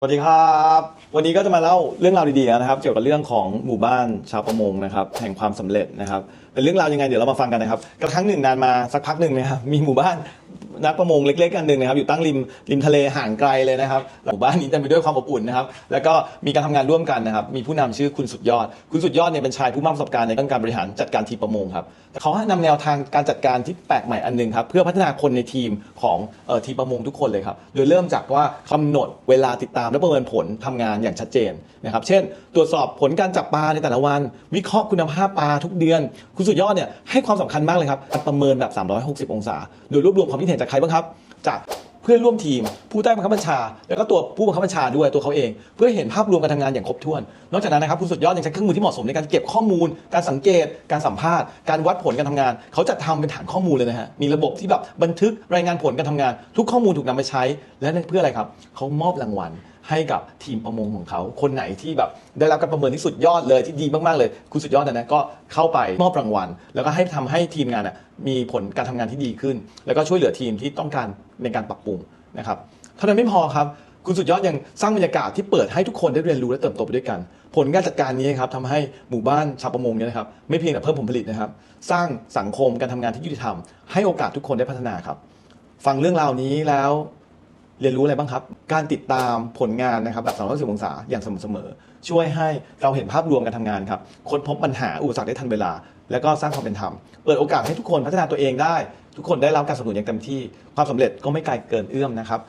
สวัสดีครับ วันนี้ก็จะมาเล่าเรื่องราวดีๆนะครับ เกี่ยวกับเรื่องของหมู่บ้านชาวประมงนะครับแห่งความสำเร็จนะครับเป็นเรื่องราวยังไงเดี๋ยวเรามาฟังกันนะครับกระทั่งหนึ่งนานมาสักพักหนึ่งนะครับมีหมู่บ้าน นักประมงเล็กๆกันหนึ่งนะครับอยู่ตั้งริมริมทะเลห่างไกลเลยนะครับหมู่บ้านนี้เต็มไปด้วยความอบอุ่นนะครับแล้วก็มีการทำงานร่วมกันนะครับมีผู้นำชื่อคุณสุดยอด คุณสุดยอดเนี่ยเป็นชายผู้มากประสบการณ์ในเรื่องการบริหารจัดการทีมประมงครับเขาให้นำแนวทางการจัดการที่แปลกใหม่อันหนึงครับเพื่อพัฒนาคนในทีมของเอ่อทีมประมงทุกคนเลยครับโดยเริ่มจากว่ากำหนดเวลาติดตามและประเมินผลทำงานอย่างชัดเจนนะครับเช่น ตรวจสอบผลการจับปลาในแต่ละวัน วิเคราะห์คุณภาพปลาทุกเดือน คุณสุดยอดเนี่ยให้ความสำคัญมากเลยครับการประเมินแบบ 360 องศา โดยรวบรวมความคิดเห็นจากใครบ้างครับ จากเพื่อนร่วมทีม ผู้ใต้บังคับบัญชา แล้วก็ตัวผู้บังคับบัญชาด้วยตัวเขาเอง เพื่อเห็นภาพรวมการทำงานอย่างครบถ้วน นอกจากนั้นนะครับคุณสุดยอดยังใช้เครื่องมือที่เหมาะสมในการเก็บข้อมูล การสังเกต การสัมภาษณ์ การวัดผลการทำงาน เขาจะทำเป็นฐานข้อมูลเลยนะฮะมีระบบที่แบบบันทึกรายงานผลการทำงาน ทุกข้อมูลถูกนำไปใช้และเพื่ออะไรครับเขามอบรางวัล ให้กับทีมประมงของเขา คนไหนที่แบบได้รับการประเมินที่สุดยอดเลยที่ดีมากๆเลย คุณสุดยอดนะนะก็เข้าไปมอบรางวัล แล้วก็ให้ทำให้ทีมงานมีผลการทำงานที่ดีขึ้น แล้วก็ช่วยเหลือทีมที่ต้องการในการปรับปรุงนะครับเท่านั้นไม่พอครับคุณสุดยอดยังสร้างบรรยากาศที่เปิดให้ทุกคนได้เรียนรู้และเติบโตไปด้วยกัน ผลการจัดการนี้ครับทำให้หมู่บ้านชาวประมงเนี่ยนะครับไม่เพียงแต่เพิ่มผลผลิตนะครับ สร้างสังคมการทำงานที่ยุติธรรมให้โอกาสทุกคนได้พัฒนาครับ ฟังเรื่องราวนี้แล้ว เรียนรู้อะไรบ้างครับ การติดตามผลงานนะครับแบบ360องศาอย่างสม่ำเสมอ ช่วยให้เราเห็นภาพรวมการทำงานครับค้นพบปัญหาอุปสรรคได้ทันเวลา แล้วก็สร้างความเป็นธรรม เปิดโอกาสให้ทุกคนพัฒนาตัวเองได้ ทุกคนได้รับการสนับสนุนอย่างเต็มที่ ความสำเร็จก็ไม่ไกลเกินเอื้อมนะครับ